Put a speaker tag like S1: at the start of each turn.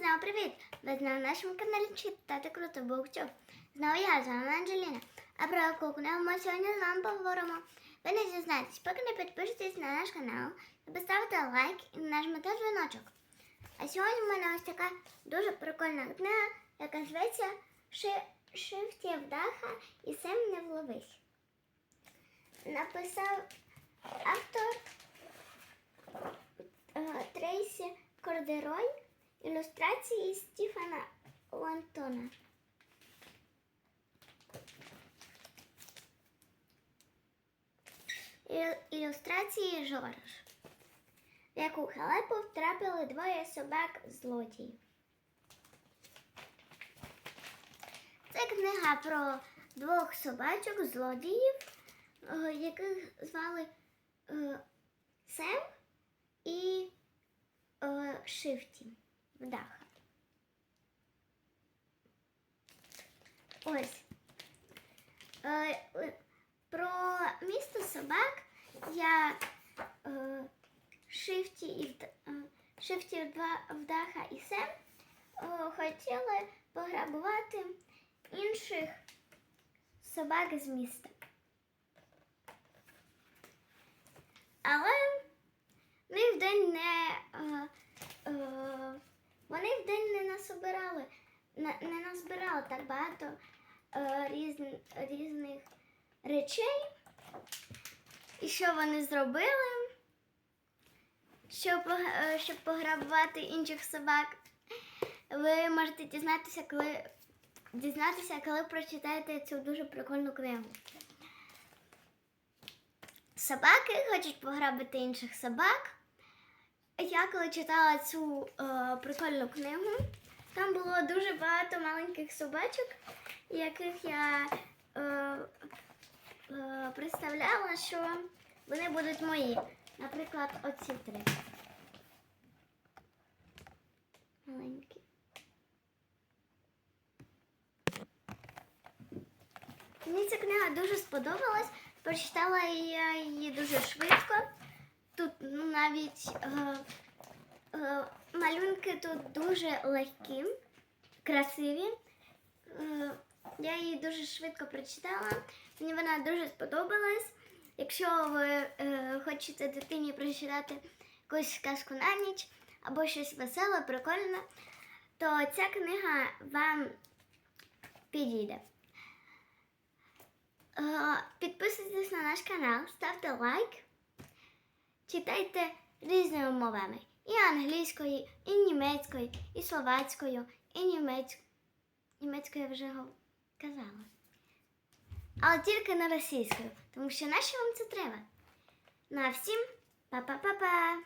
S1: знову привіт! Ви на нашому каналі Читати Круто Бухтю. Знову я, з вами Анджеліна. А про книгу ми сьогодні з вами поговоримо. Ви не дізнаєтесь, поки не підпишетесь на наш канал, то поставте лайк і нажмете дзвіночок. А сьогодні в мене ось така дуже прикольна книга, яка зветься Ши... Шифті вдаха і сам не вловись. Написав автор е, Трейсі Кордерой, ілюстрації Стіфана Лантона. Ілю- Ілюстрації Жорж, в яку халепу втрапили двоє собак злодіїв. Це книга про двох собачок злодіїв, е, яких звали е, Сем і е, Шифті Вдаха. Ось. Е, е, про місто собак як е, Шифті і Вдаха і Сем хотіли пограбувати інших собак з міста. Але вони вдень не е, е, вони вдень не насобирали, не назбирали так багато е, різн, різних речей. І що вони зробили? Щоб, е, щоб пограбувати інших собак, ви можете дізнатися, коли дізнатися, коли прочитаєте цю дуже прикольну книгу. Собаки хочуть пограбити інших собак. Я коли читала цю е, прикольну книгу, там було дуже багато маленьких собачок, яких я е, е, представляла, що вони будуть мої. Наприклад, оці три. Маленькі. Мені ця книга дуже сподобалась. Прочитала я її дуже швидко. Навіть е, е, малюнки тут дуже легкі, красиві. Е, я її дуже швидко прочитала. Мені вона дуже сподобалась. Якщо ви хочете дитині прочитати якусь сказку на ніч або щось веселе, прикольне, то ця книга вам підійде. Підписуйтесь на наш канал, ставте лайк, читайте різними мовами. І англійською, і німецькою, і словацькою, і німецькою. Німецькою я вже казала. Але тільки на російською, тому що нащо вам це треба? На всім па-па-па-па!